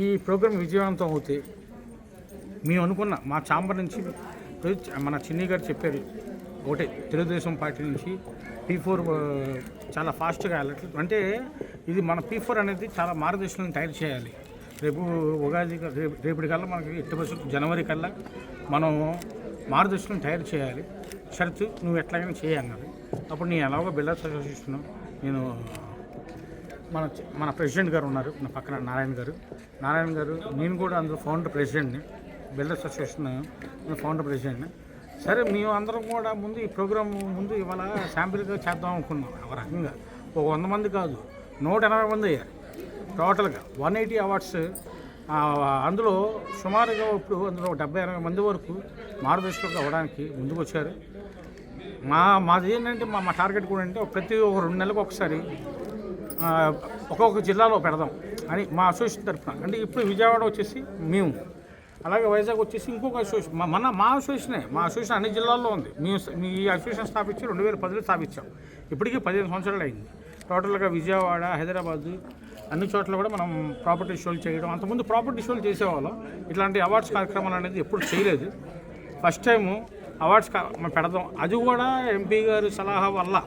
ఈ ప్రోగ్రాం విజయవంతం అవుతే మేము అనుకున్న మా చాంబర్ నుంచి మన చిన్ని గారు చెప్పారు ఒకటే తెలుగుదేశం పార్టీ నుంచి పీ ఫోర్ చాలా ఫాస్ట్గా వెళ్ళట్లు అంటే ఇది మన పీ ఫోర్ అనేది చాలా మార్గదర్శనం తయారు చేయాలి. రేపు ఉగాది రేపు రేపటి కల్లా మనకి ఎట్టి పరిస్థితులు జనవరి కల్లా మనం మార్గదర్శనం తయారు చేయాలి. షరతు నువ్వు ఎట్లాగైనా చేయన్నారు అప్పుడు నేను ఎలాగో బిల్డర్స్ అసోసియేషన్ నేను మన మన ప్రెసిడెంట్ గారు ఉన్నారు నా పక్కన నారాయణ గారు. నారాయణ గారు నేను కూడా అందులో ఫౌండర్ ప్రెసిడెంట్ని బిల్డర్స్ అసోసియేషన్ నేను ఫౌండర్ ప్రెసిడెంట్ని సరే మేము అందరం కూడా ముందు ఈ ప్రోగ్రామ్ ముందు ఇవాళ శాంపిల్గా చేద్దాం అనుకున్నాం ఒక రకంగా. ఒక వంద మంది కాదు నూట ఎనభై మంది అయ్యారు టోటల్గా. వన్ ఎయిటీ అవార్డ్స్ అందులో సుమారుగా ఇప్పుడు అందులో డెబ్బై ఎనభై మంది వరకు మార్గదర్శకులకు అవ్వడానికి ముందుకు వచ్చారు మా మాది ఏంటంటే మా మా టార్గెట్ కూడా అంటే ప్రతి ఒక రెండు నెలలకు ఒకసారి ఒక్కొక్క జిల్లాలో పెడదాం అని మా అసోసియేషన్ తరఫున. అంటే ఇప్పుడు విజయవాడ వచ్చేసి మేము. అలాగే వైజాగ్ వచ్చేసి ఇంకొక అసోసియేషన్. మా- మన మా అసోసియేషనే. మా అసోసియేషన్ అన్ని జిల్లాల్లో ఉంది. మేము మీ ఈ అసోసియేషన్ స్థాపించి రెండు వేల పదిలో స్థాపించాం. ఇప్పటికీ పదిహేను సంవత్సరాలు అయింది. టోటల్గా విజయవాడ హైదరాబాద్ అన్ని చోట్ల కూడా మనం ప్రాపర్టీ షోలు చేయడం అంతకుముందు ప్రాపర్టీ షోలు చేసేవాళ్ళం. ఇట్లాంటి అవార్డ్స్ కార్యక్రమాలు అనేది ఎప్పుడు చేయలేదు. ఫస్ట్ టైము అవార్డ్స్ పెడదాం. అది కూడా ఎంపీ గారి సలహా వల్ల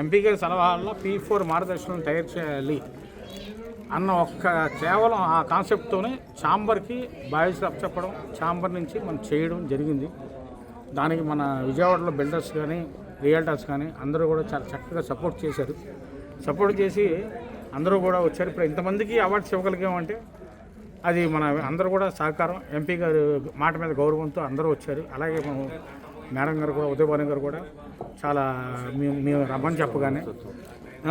ఎంపీ గారి సలహాల్లో పీ ఫోర్ మార్గదర్శనం తయారు చేయాలి అన్న ఒక్క కేవలం ఆ కాన్సెప్ట్తోనే ఛాంబర్కి బాయ్స్ చెప్పడం ఛాంబర్ నుంచి మనం చేయడం జరిగింది. దానికి మన విజయవాడలో బిల్డర్స్ కానీ రియల్టర్స్ కానీ అందరూ కూడా చాలా చక్కగా సపోర్ట్ చేశారు. సపోర్ట్ చేసి అందరూ కూడా వచ్చారు. ఇప్పుడు ఇంతమందికి అవార్డ్స్ ఇవ్వగలిగామంటే అది మన అందరూ కూడా సహకారం. ఎంపీ గారు మాట మీద గౌరవంతో అందరూ వచ్చారు. అలాగే మనం మేడం గారు కూడా ఉదయభాను గారు కూడా చాలా మేము మేము రమ్మని చెప్పగానే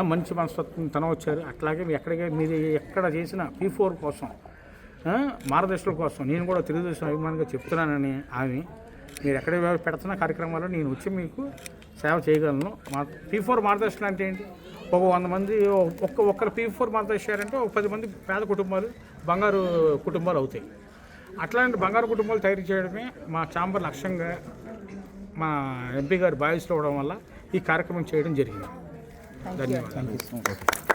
మంచి మనస్తత్వం తన వచ్చారు. అట్లాగే ఎక్కడికే మీరు ఎక్కడ చేసిన పీ ఫోర్ కోసం ఆ, మార్గదర్శకుల కోసం నేను కూడా తెలుగుదేశం అభిమానిగా చెప్తున్నానని ఆమె మీరు ఎక్కడ పెడుతున్న కార్యక్రమాల్లో నేను వచ్చి మీకు సేవ చేయగలను. మా పీ ఫోర్ మార్గదర్శనం అంటే ఏంటి? ఒక వంద మంది ఒక్క ఒక్కరు పీ ఫోర్ మార్గదర్శకారంటే ఒక పది మంది పేద కుటుంబాలు బంగారు కుటుంబాలు అవుతాయి. అట్లాంటి బంగారు కుటుంబాలు తయారు చేయడమే మా చాంబర్ లక్ష్యంగా మా ఎంపీ గారు ఇవ్వడం వల్ల ఈ కార్యక్రమం చేయడం జరిగింది. ధన్యవాదాలు.